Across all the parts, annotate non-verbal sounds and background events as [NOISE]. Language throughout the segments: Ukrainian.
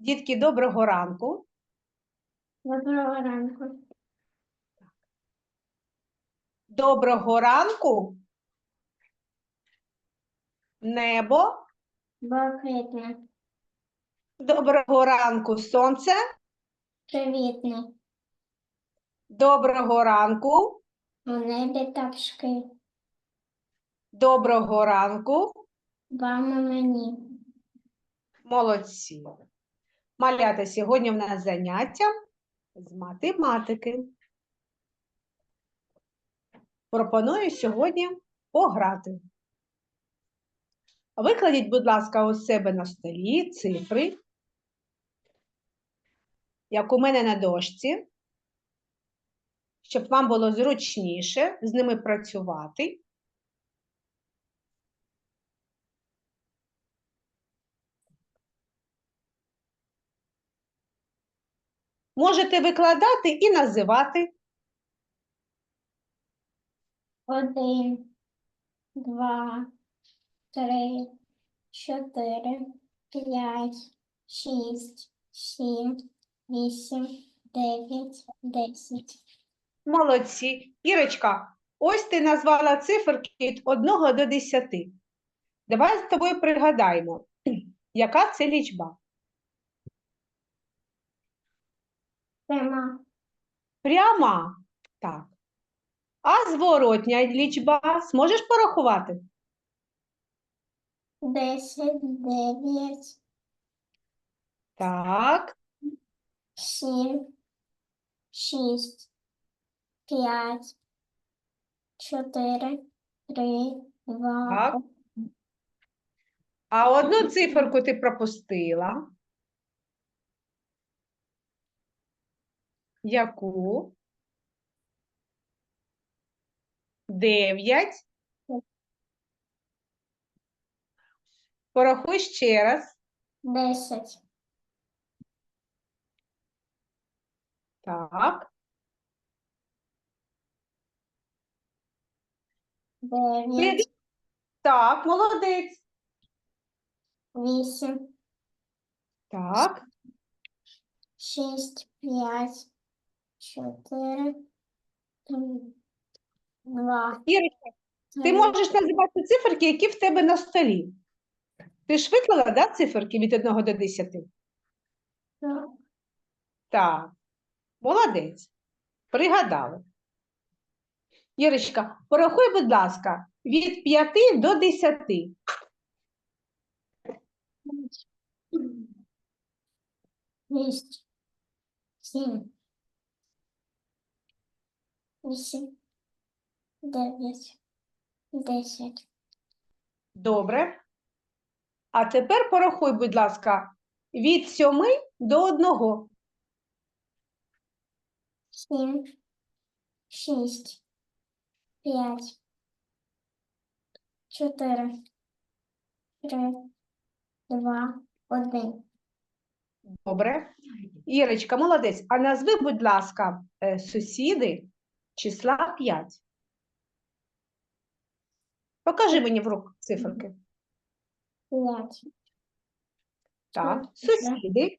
Дітки, доброго ранку. Доброго ранку. Доброго ранку. Небо. Блакитне. Доброго ранку, сонце. Привітне. Доброго ранку. У небі пташки. Доброго ранку. Вам і мені. Молодці. Малята, сьогодні в нас заняття з математики. Пропоную сьогодні пограти. Викладіть, будь ласка, у себе на столі цифри, як у мене на дошці, щоб вам було зручніше з ними працювати. Можете викладати і називати. Один, два, три, чотири, п'ять, шість, сім, вісім, дев'ять, десять. Молодці. Ірочка, ось ти назвала циферки від 1 до 10. Давай з тобою пригадаємо, [CLEARS THROAT] яка це лічба. Пряма. Пряма. Так. А зворотня лічба зможеш порахувати? Десять, дев'ять, Так. сім, шість, п'ять, чотири, три, два, Так. А одну циферку ти пропустила. Яку? Дев'ять. Порахуй ще раз. десять, Так. дев'ять, Так, молодець. вісім, Так. шість, п'ять, чотири, два, Ірочка, ти можеш називати циферки, які в тебе на столі. Ти ж виклала, да, циферки від 1 до 10? два, Так. Молодець. Пригадали. Ірочка, порахуй, будь ласка, від 5 до 10. шість, сім, вісім, дев'ять, десять, Добре. А тепер порахуй, будь ласка, від 7 до 1. сім, шість, п'ять, чотири, три, два, один. Добре. Ірочка, молодець. А назви, будь ласка, е, сусіди числа 5. Покажи мені в руку циферки. П'ять, Так, сусіди,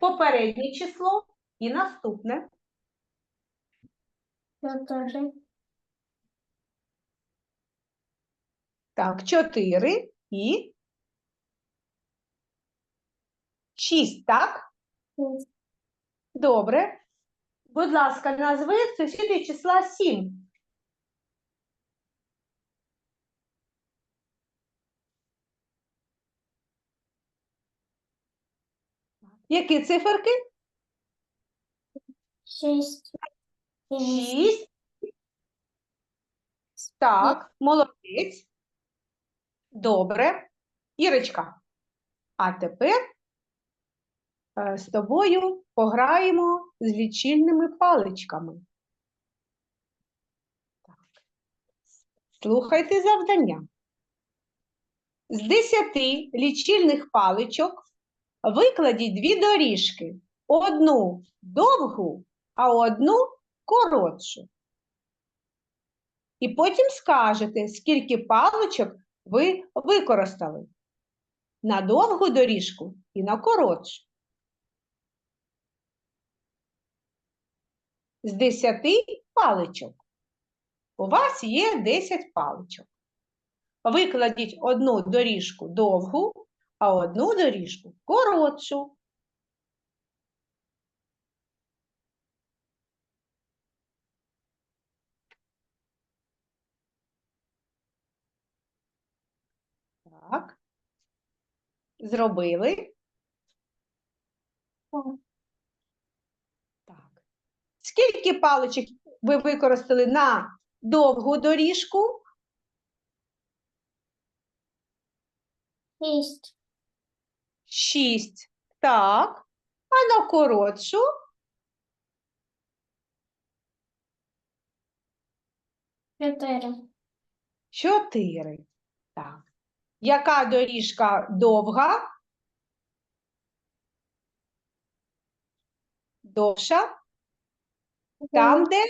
попереднє число і наступне. чотири, Так, 4 і 6, так? Добре. Будь ласка, назви сусіди числа 7. Які циферки? шість, 6. Так, молодець. Добре. Ірочка, а тепер е, з тобою пограємо з лічильними паличками. Так. Слухайте завдання. З 10 лічильних паличок викладіть дві доріжки. Одну довгу, а одну коротшу. І потім скажете, скільки паличок ви використали. на довгу доріжку і на коротшу. З 10 паличок. У вас є 10 паличок. Викладіть одну доріжку довгу, а одну доріжку коротшу. Так. Зробили. Так. Так. Скільки паличок ви використали на довгу доріжку? Шість. Шість. Так. А на коротшу? Чотири. Чотири. Так. Яка доріжка довга? Довша? Там, де?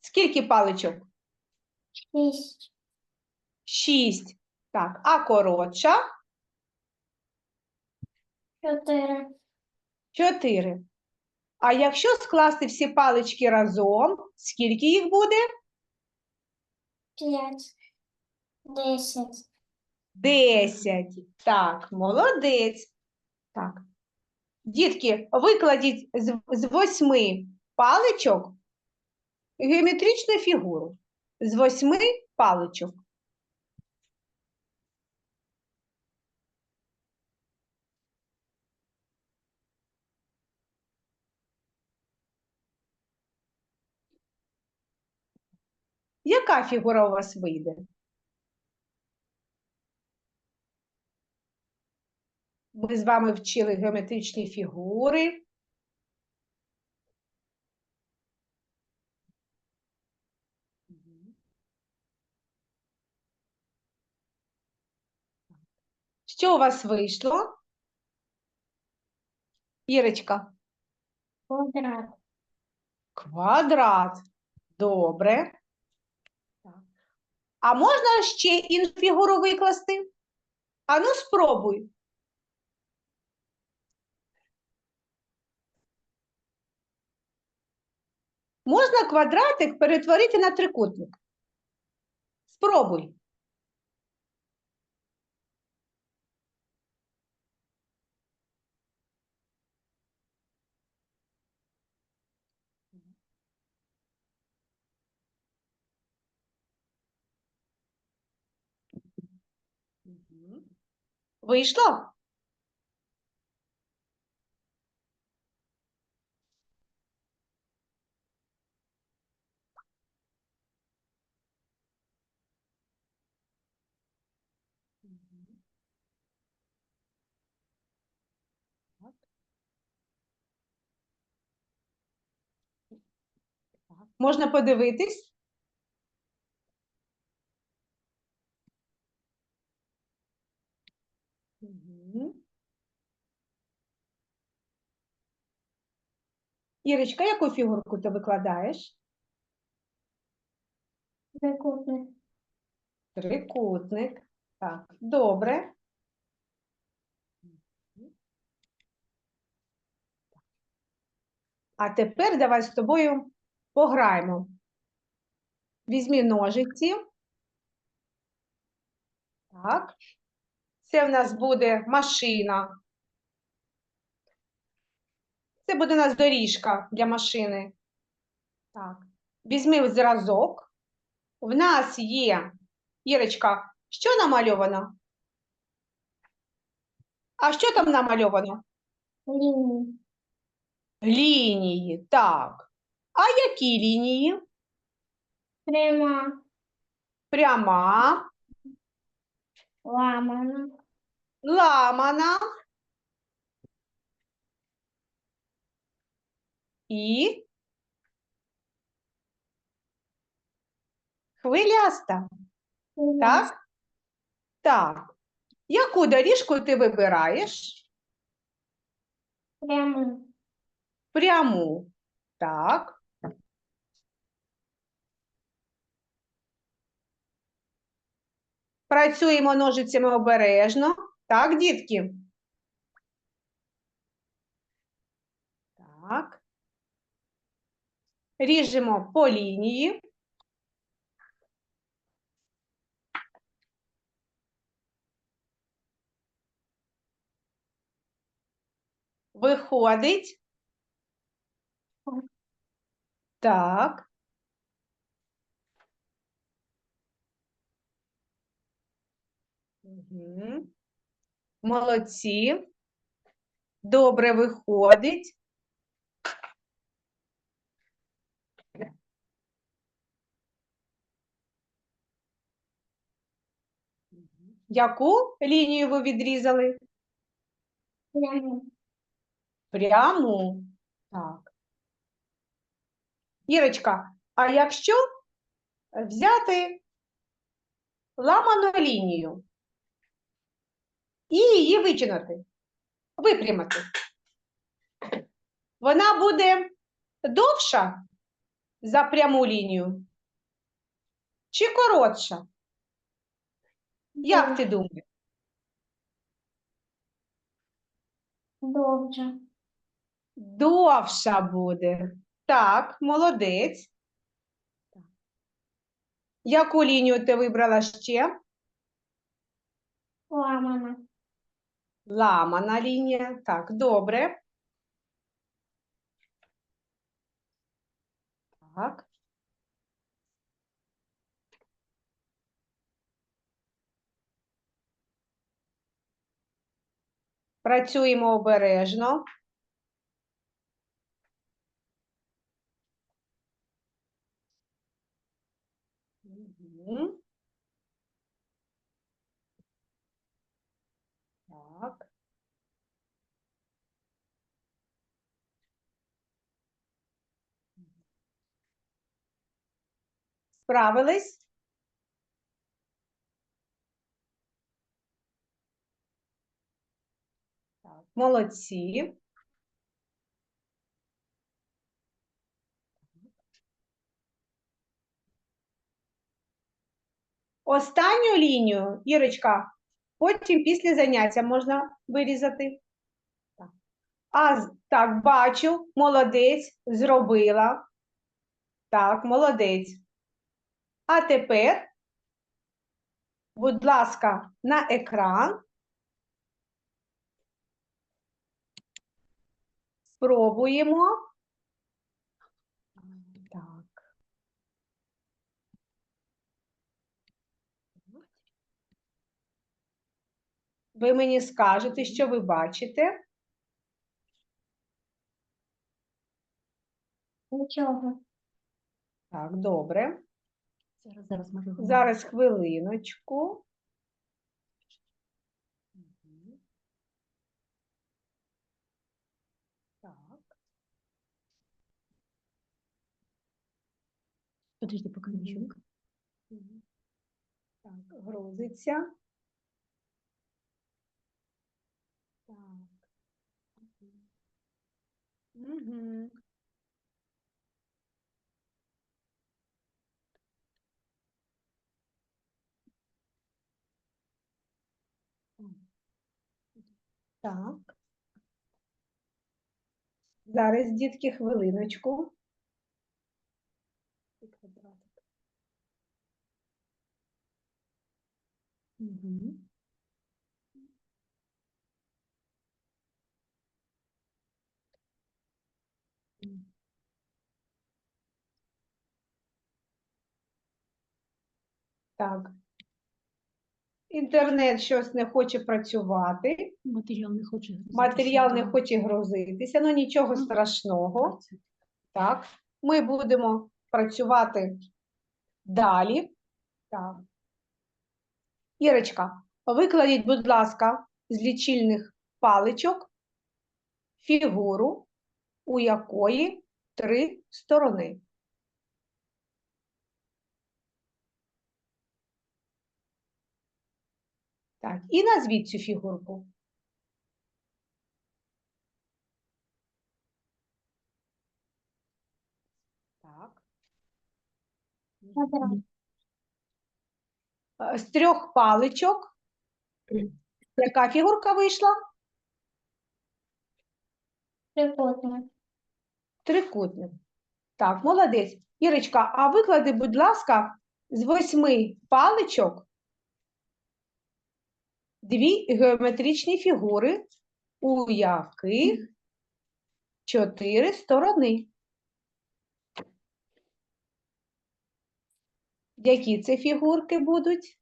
Скільки паличок? Шість. Шість. Так. А коротша? Чотири. Чотири. А якщо скласти всі палички разом, скільки їх буде? П'ять. Десять. Десять. Так, молодець. Так. Дітки, викладіть з, восьми паличок геометричну фігуру. З восьми паличок. Яка фігура у вас вийде? Ми з вами вчили геометричні фігури. Що у вас вийшло? Ірочка, Квадрат. квадрат. Добре. А можна ще іншу фігуру викласти? Ану, спробуй. Можна квадратик перетворити на трикутник. Спробуй. Вийшло? Можна подивитись? Ірочка, яку фігурку ти викладаєш? Трикутник. Трикутник. Так, добре. А тепер давай з тобою пограємо. Візьмі ножиці. Так. Це в нас буде машина. Це буде у нас доріжка для машини. Так. Візьми зразок. В нас є, Ірочка, що намальовано? А що там намальовано? Лінії. Лінії, так. А які лінії? Пряма. Пряма, Ламана. Ламана і хвиляста. Так? Так. Яку доріжку ти вибираєш? Пряма. Пряму. Так. Працюємо ножицями обережно. Так, дітки? Так. Ріжемо по лінії. Виходить. Так. Мгм. Молодці. Добре виходить. Яку лінію ви відрізали? Пряму. Пряму. Так. Ірочка, а якщо взяти ламану лінію і її витягнути, випрямити, вона буде довша за пряму лінію чи коротша? Як ти думаєш? Довже. Довша буде. Так, молодець. Яку лінію ти вибрала ще? Ламана. Ламана лінія. Так, добре. Так. Працюємо обережно. Мгм. Так. Справились? Молодці. Останню лінію, Ірочка, потім після заняття можна вирізати. А, так, бачу, молодець, зробила. Так, молодець. А тепер, будь ласка, на екран. Спробуємо. Так. Ви мені скажете, що ви бачите. Нічого. Так, добре. Зараз, зараз можу. Зараз хвилиночку. Мгм. Так. Подожди, поки не чую. Мгм. Так, грузиться. Так. Угу. Так. Зараз, дітки, хвилиночку. І Так. Інтернет щось не хоче працювати, Матеріал не хоче. матеріал не хоче грузитися, ну нічого страшного. Так, ми будемо працювати далі. Так. Ірочка, викладіть, будь ласка, з лічильних паличок фігуру, у якої три сторони. Так, і назвіть цю фігурку. Так. Е, З трьох паличок Яка фігурка вийшла? Трикутник. Трикутник. Так, молодець. Ірочка, а виклади, будь ласка, з восьми паличок дві геометричні фігури, у яких чотири сторони. Які це фігурки будуть?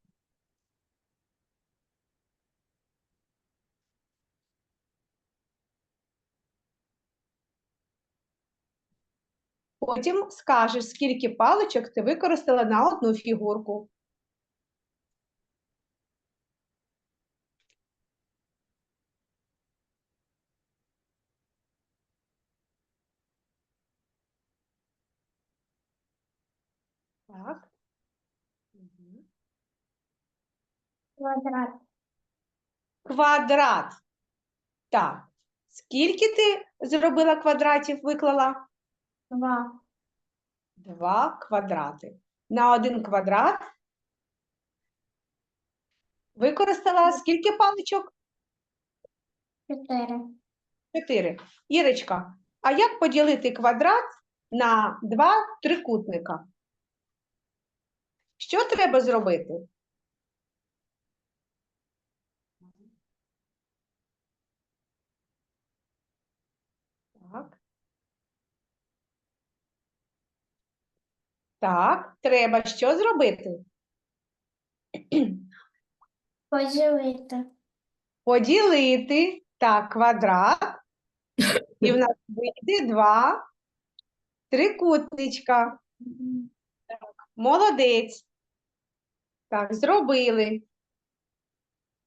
Потім скажеш, скільки паличок ти використала на одну фігурку. Так. Мгм. Квадрат. Квадрат. Так. Скільки ти зробила квадратів, виклала? Два. Два квадрати. На один квадрат використала скільки паличок? Чотири. Чотири. Ірочка, а як поділити квадрат на два трикутника? Що треба зробити? Так. Так, треба що зробити? [CLEARS THROAT] Поділити. Поділити так, квадрат, [CLEARS THROAT] і в нас вийде два трикутничка. Мгм. Молодець. Так, зробили.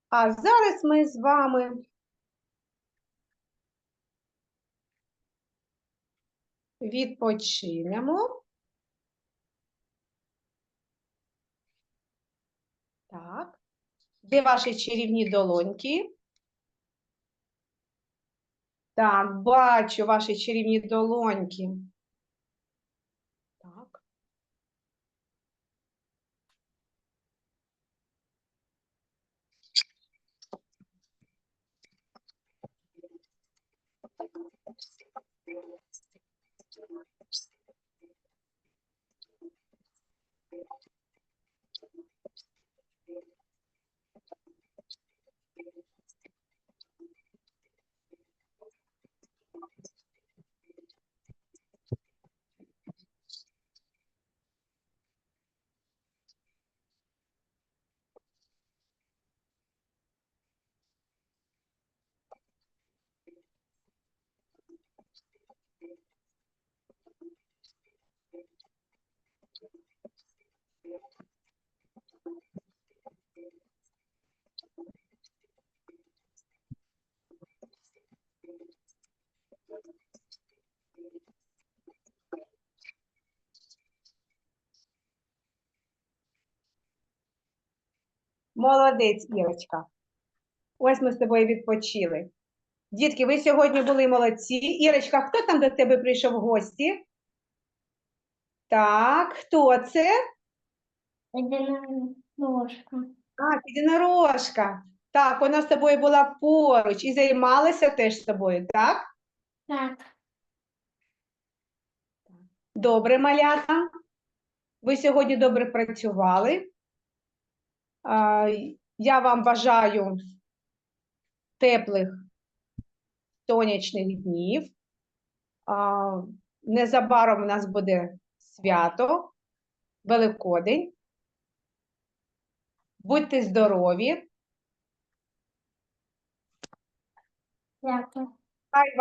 А зараз ми з вами відпочинемо. Так. Де ваші чарівні долоньки? Так, бачу ваші чарівні долоньки. Так. Молодець, Ірочка. Ось ми з тобою відпочили. Дітки, ви сьогодні були молодці. Ірочка, хто там до тебе прийшов в гості? Так, хто це? Єдинорожка. А, єдинорожка. Так, вона з тобою була поруч і займалася теж з тобою, так? Так. Добре, малята. Ви сьогодні добре працювали. Я вам бажаю теплих сонячних днів. Незабаром у нас буде свято, Великодень. Будьте здорові. Дякую. Хай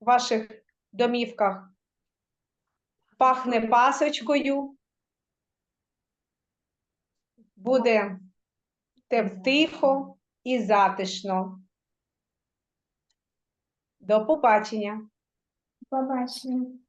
в ваших домівках пахне пасочкою. Буде тихо і затишно. До побачення. Побачення.